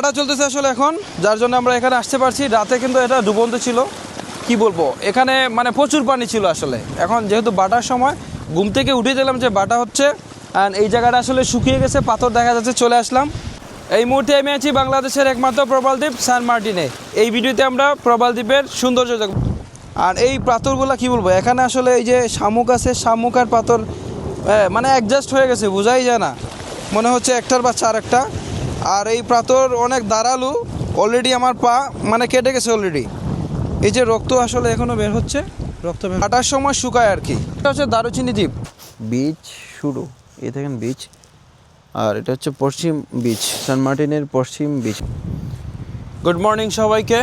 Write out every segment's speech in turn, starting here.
বাটা চলতেছে আসলে এখন, যার জন্য আমরা এখানে আসতে পারছি। রাতে কিন্তু এটা ডুবন্ত ছিল। কি বলব? এখানে মানে প্রচুর পানি ছিল আসলে। এখন যেহেতু বাটার সময়, ঘুম থেকে উঠে দিলাম যে বাটা হচ্ছে অ্যান্ড এই জায়গাটা আসলে শুকিয়ে গেছে, পাথর দেখা যাচ্ছে, চলে আসলাম। এই মুহূর্তে আমি আছি বাংলাদেশের একমাত্র প্রবালদ্বীপ সান মার্টিনে। এই ভিডিওতে আমরা প্রবালদ্বীপের সৌন্দর্য দেখব আর এই পাথরগুলো কি বলব? এখানে আসলে এই যে শামুক আছে, শামুক আর পাথর মানে অ্যাডজাস্ট হয়ে গেছে, বোঝাই যায় না। মনে হচ্ছে একটার বাচ্চা চার একটা আর এই পাথর অনেক দাঁড়ালু অলরেডি আমার পা মানে কেটে গেছে অলরেডি এই যে রক্ত আসলে এখনও বের হচ্ছে। রক্ত বের হাঁটার সময় শুকায় আর কি। এটা হচ্ছে দারুচিনি দ্বীপ। বিচ শুরু। এই দেখেন বিচ। আর এটা হচ্ছে পশ্চিম বিচ সান মার্টিনের পশ্চিম বিচ। গুড মর্নিং সবাইকে।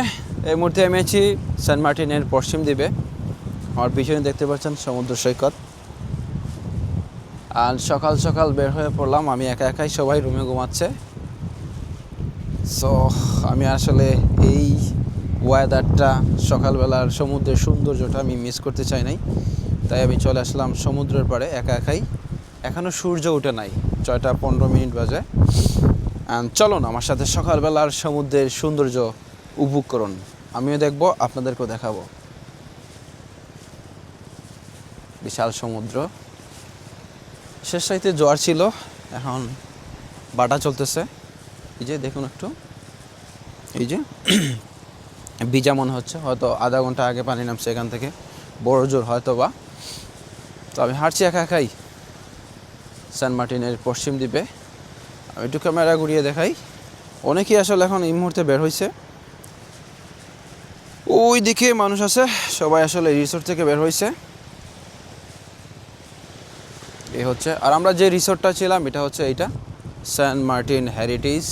এই মুহূর্তে আমি আছি সেন্ট মার্টিনের পশ্চিম দ্বীপে। আমার পিছনে দেখতে পাচ্ছেন সমুদ্র সৈকত। আর সকাল সকাল বের হয়ে পড়লাম। আমি একা একাই সবাই রুমে ঘুমাচ্ছে। সো আমি আসলে এই ওয়েদারটা সকালবেলার সমুদ্রের সৌন্দর্যটা আমি মিস করতে চাই নাই। তাই আমি চলে আসলাম সমুদ্রের পাড়ে একা একাই। এখনও সূর্য উঠে নাই, ছয়টা পনেরো মিনিট বাজে। চলুন আমার সাথে সকালবেলার সমুদ্রের সৌন্দর্য উপভোগ করুন। আমিও দেখব, আপনাদেরকেও দেখাবো। বিশাল সমুদ্র। শেষ সাইতে জোয়ার ছিল, এখন বাটা চলতেছে। এই যে দেখুন একটু। এই যে ভিজা মনে হচ্ছে, হয়তো আধা ঘণ্টা আগে পানি নামছে এখান থেকে। বড় জোর হয়তো বা। তো আমি হাঁটছি একা একাই। সেন্ট মার্টিনের পশ্চিম দ্বীপে আমি একটু ক্যামেরা ঘুরিয়ে দেখাই। অনেকেই আসলে এখন এই মুহূর্তে বের হয়েছে ওই দিকে মানুষ আছে, সবাই আসলে রিসোর্ট থেকে বের হয়েছে এই হচ্ছে, আর আমরা যে রিসোর্টটা ছিলাম, এটা হচ্ছে এইটা। সেন্ট মার্টিন হেরিটেজ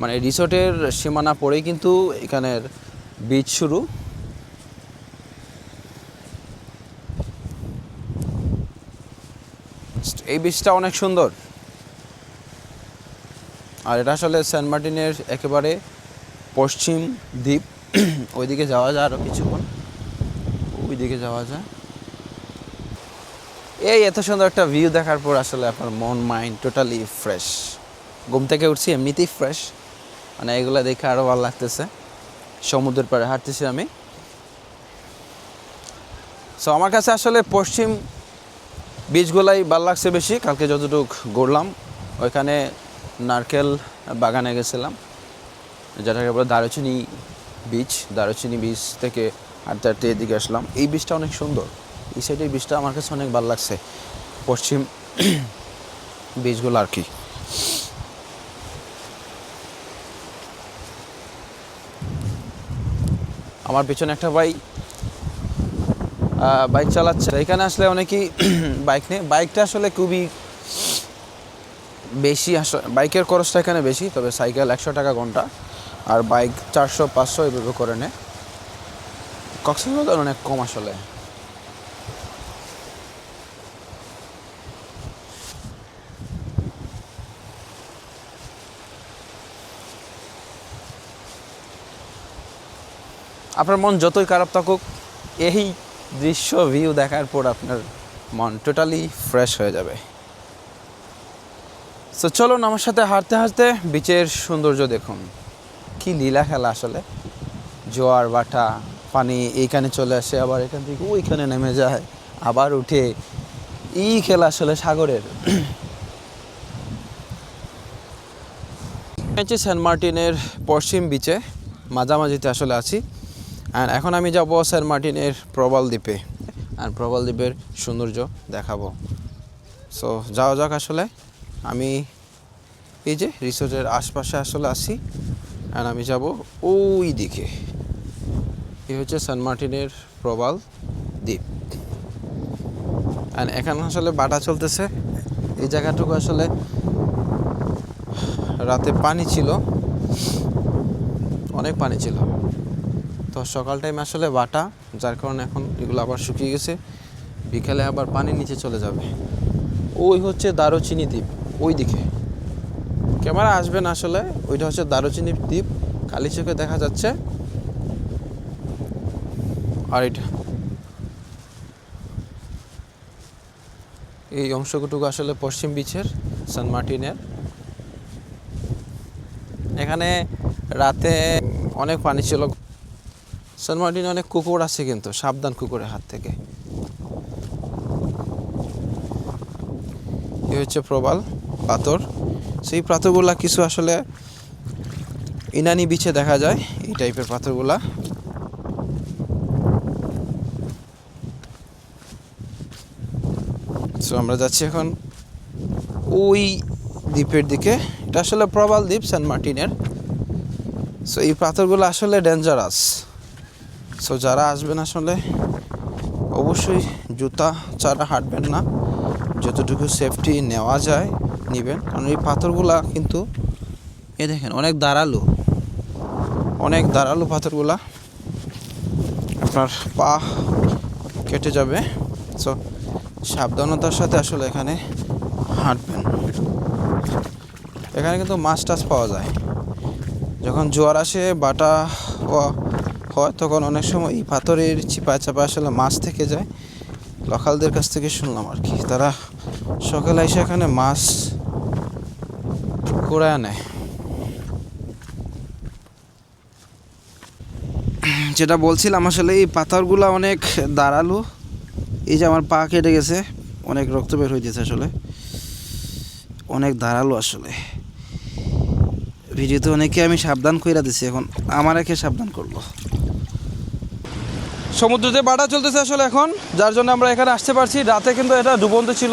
মানে রিসোর্টের সীমানা পড়েই কিন্তু এখানের বিচ শুরু। এই বিচটা অনেক সুন্দর। আর এটা আসলে সেন্ট মার্টিনের একেবারে পশ্চিম দ্বীপ। ওইদিকে যাওয়া যায় আরও কিছুক্ষণ। ওইদিকে যাওয়া যায়। এই এত সুন্দর একটা ভিউ দেখার পর আসলে আপনার মন মাইন্ড টোটালি ফ্রেশ ঘুম থেকে উঠছি এমনিতেই ফ্রেশ মানে এগুলো দেখে আরও ভালো লাগতেছে। সমুদ্রের পাড়ে হাঁটতেছি আমি। সো আমার কাছে আসলে পশ্চিম বীজগুলাই ভালো লাগছে বেশি। কালকে যতটুকু ঘুরলাম, ওইখানে নারকেল বাগানে গেছিলাম। যেটাকে বলে দারুচিনি বীচ দারুচিনি বীজ থেকে হাঁটতে হাঁটতে এদিকে আসলাম। এই বীজটা অনেক সুন্দর। এই সাইডের বীজটা আমার কাছে অনেক ভালো লাগছে, পশ্চিম বীজগুলো আর কি। আমার পিছনে একটা ভাই বাইক চালাচ্ছে। এখানে আসলে অনেকেই বাইক নেই বাইকটা আসলে খুবই বেশি বাইকের খরচটা এখানে বেশি, তবে সাইকেল একশো টাকা ঘণ্টা, আর বাইক চারশো, পাঁচশো এভাবে করে নেয়। কক্সবাজার অনেক কম আসলে। আপনার মন যতই খারাপ থাকুক, এই দৃশ্য ভিউ দেখার পর আপনার মন টোটালি ফ্রেশ হয়ে যাবে। তো চলুন আমার সাথে হাঁটতে হাঁটতে বিচের সৌন্দর্য দেখুন। কি লীলা খেলা আসলে। জোয়ার, বাটা, পানি, এইখানে চলে আসে, আবার এখান থেকে ওইখানে নেমে যায়, আবার উঠে। এই খেলা আসলে সাগরের। সেন্ট মার্টিনের পশ্চিম বিচে মাঝামাঝিতে আসলে আছি। আর এখন আমি যাব স্যার মার্টিনের প্রবাল দ্বীপে। আর প্রবাল দ্বীপের সৌন্দর্য দেখাবো। সো যাওয়া যাক আসলে। আমি এই যে রিসোর্টের আশপাশে আসলে আছি। আর আমি যাব ওই দিকে। এই হচ্ছে সেন্ট মার্টিনের প্রবাল দ্বীপ। আর এখানে আসলে বাটা চলতেছে। এই জায়গাটুকু আসলে রাতে পানি ছিল। অনেক পানি ছিল। তো সকাল টাইমে আসলে বাটা, যার কারণে এখন এগুলো আবার শুকিয়ে গেছে। বিকালে আবার পানি নিচে চলে যাবে। ওই হচ্ছে দারুচিনি দ্বীপ, ওই দিকে। ক্যামেরা আসবে না আসলে, ওইটা হচ্ছে দারুচিনি দ্বীপ। কালি চোখে দেখা যাচ্ছে। আর এটা। এই অংশটুকু আসলে পশ্চিম বিচের সান মার্টিনের এখানে রাতে অনেক পানি ছিল। সেন্ট মার্টিনে অনেক কুকুর আছে কিন্তু, সাবধান কুকুরের হাত থেকে। এ হচ্ছে প্রবাল, পাথর। সেই পাথরগুলা কিছু আসলে ইনানি বিচে দেখা যায়, এই টাইপের পাথরগুলা। সো আমরা যাচ্ছি এখন ওই দ্বীপের দিকে। এটা আসলে প্রবাল দ্বীপ সেন্ট মার্টিনের। সো এই পাথরগুলো আসলে ডেঞ্জারাস সো যারা আসবেন আসলে, অবশ্যই জুতা ছাড়া হাঁটবেন না। যতটুকু সেফটি নেওয়া যায়, নেবেন। কারণ এই পাথরগুলা কিন্তু, এ দেখেন, অনেক দাঁড়াল। অনেক দাঁড়াল পাথরগুলা। আপনার পা কেটে যাবে। সো সাবধানতার সাথে আসলে এখানে হাঁটবেন। এখানে কিন্তু মাছ টাছ পাওয়া যায়। যখন জোয়ার আসে, বাটা হয়, তখন অনেক সময় এই পাথরের চিপায় চাপা আসলে মাছ থেকে যায়। লোকালদের কাছ থেকে শুনলাম আর কি। তারা সকালে এসে এখানে মাছ কুড়ায় নেয় যেটা বলছিলাম, আসলে এই পাথরগুলো অনেক দাঁড়াল। এই যে আমার পা কেটে গেছে, অনেক রক্ত বের হয়ে গেছে আসলে। অনেক দাঁড়াল আসলে। ভিডিওতে অনেকে আমি সাবধান কইরা দিছি, এখন আমার একে সাবধান করব সমুদ্রতে বাটা চলতেছে আসলে এখন, যার জন্য আমরা এখানে আসতে পারছি। রাতে কিন্তু এটা ডুবন্ত ছিল।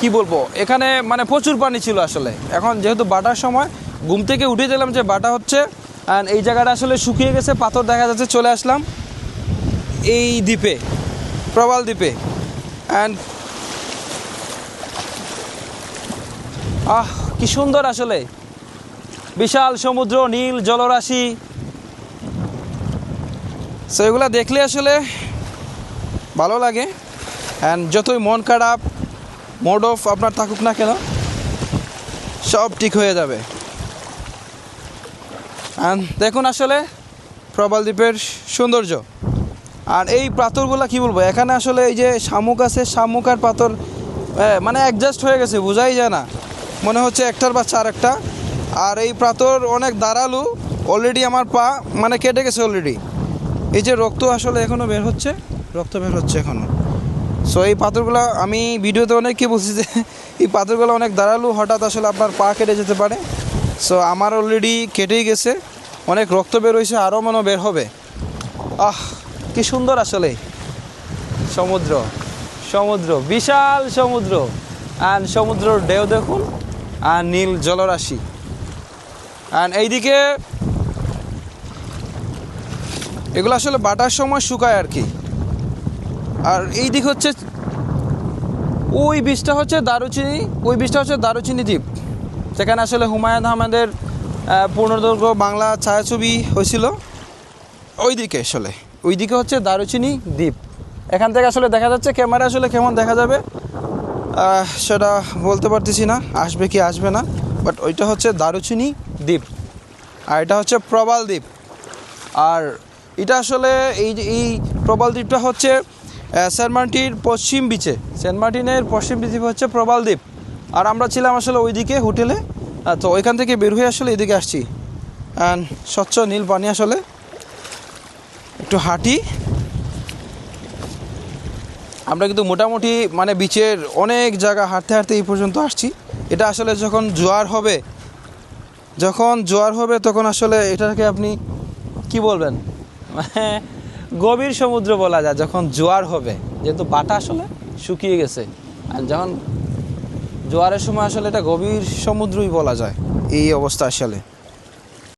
কি বলব? এখানে মানে প্রচুর পানি ছিল আসলে। এখন যেহেতু বাটার সময়, ঘুম থেকে উঠে দিলাম যে বাটা হচ্ছে। অ্যান্ড এই জায়গাটা আসলে শুকিয়ে গেছে, পাথর দেখা যাচ্ছে, চলে আসলাম। এই দ্বীপে, প্রবাল দ্বীপে। অ্যান্ড আহ, কি সুন্দর আসলে। বিশাল সমুদ্র, নীল জলরাশি। সো এগুলো দেখলে আসলে ভালো লাগে। অ্যান্ড যতই মন খারাপ মোড অফ আপনার থাকুক না কেন, সব ঠিক হয়ে যাবে। অ্যান্ড দেখুন আসলে প্রবাল দ্বীপের সৌন্দর্য। আর এই পাথরগুলো কি বলব, এখানে আসলে এই যে শামুক আছে, শামুক আর পাথর মানে অ্যাডজাস্ট হয়ে গেছে, বোঝাই যায় না। মনে হচ্ছে একটার বা চার একটা আর এই পাথর অনেক দাঁড়ালু অলরেডি আমার পা মানে কেটে গেছে অলরেডি এই যে রক্ত আসলে এখনও বের হচ্ছে, রক্ত বের হচ্ছে এখনও সো এই পাথরগুলো, আমি ভিডিওতে অনেককে বলছি যে, এই পাথরগুলো অনেক দাঁড়ালু, হঠাৎ আসলে আপনার পা কেটে যেতে পারে। সো আমার অলরেডি কেটেই গেছে, অনেক রক্ত বের হয়েছে আরও মনে বের হবে। আহ, কি সুন্দর আসলে। সমুদ্র সমুদ্র, বিশাল সমুদ্র। আর সমুদ্রের ঢেউ দেখুন আর নীল জলরাশি। আর এইদিকে এগুলো আসলে বাটার সময় শুকায় আর কি। আর এই দিক হচ্ছে ওই বীজটা হচ্ছে দারুচিনি, ওই বীজটা হচ্ছে দারুচিনি দ্বীপ। সেখানে আসলে হুমায়ুন আহমেদের পূর্ণদৈর্ঘ্য বাংলা ছায়াছবি হয়েছিল। ওই দিকে আসলে, ওই দিকে হচ্ছে দারুচিনি দ্বীপ। এখান থেকে আসলে দেখা যাচ্ছে ক্যামেরা আসলে কেমন দেখা যাবে সেটা বলতে পারতেছি না, আসবে কি আসবে না বাট ওইটা হচ্ছে দারুচিনি দ্বীপ। আর এটা হচ্ছে প্রবাল দ্বীপ। আর এটা আসলে এই যে, এই প্রবাল দ্বীপটা হচ্ছে সেন্ট মার্টির পশ্চিম বিচে। সেন্ট মার্টিনের পশ্চিম দ্বীপ হচ্ছে প্রবাল দ্বীপ। আর আমরা ছিলাম আসলে ওইদিকে হোটেলে। তো ওইখান থেকে বের হয়ে আসলে এদিকে আসছি। স্বচ্ছ নীল পানি আসলে। একটু হাঁটি। আমরা কিন্তু মোটামুটি মানে বিচের অনেক জায়গা হাঁটতে হাঁটতে এই পর্যন্ত আসছি। এটা আসলে যখন জোয়ার হবে, যখন জোয়ার হবে তখন আসলে এটাকে আপনি কি বলবেন? গভীর সমুদ্র বলা যায়, যখন জোয়ার হবে, যেহেতু বাটা আসলে শুকিয়ে গেছে, আর যখন জোয়ারের সময় আসলে এটা গভীর সমুদ্রই বলা যায়, এই অবস্থা আসলে।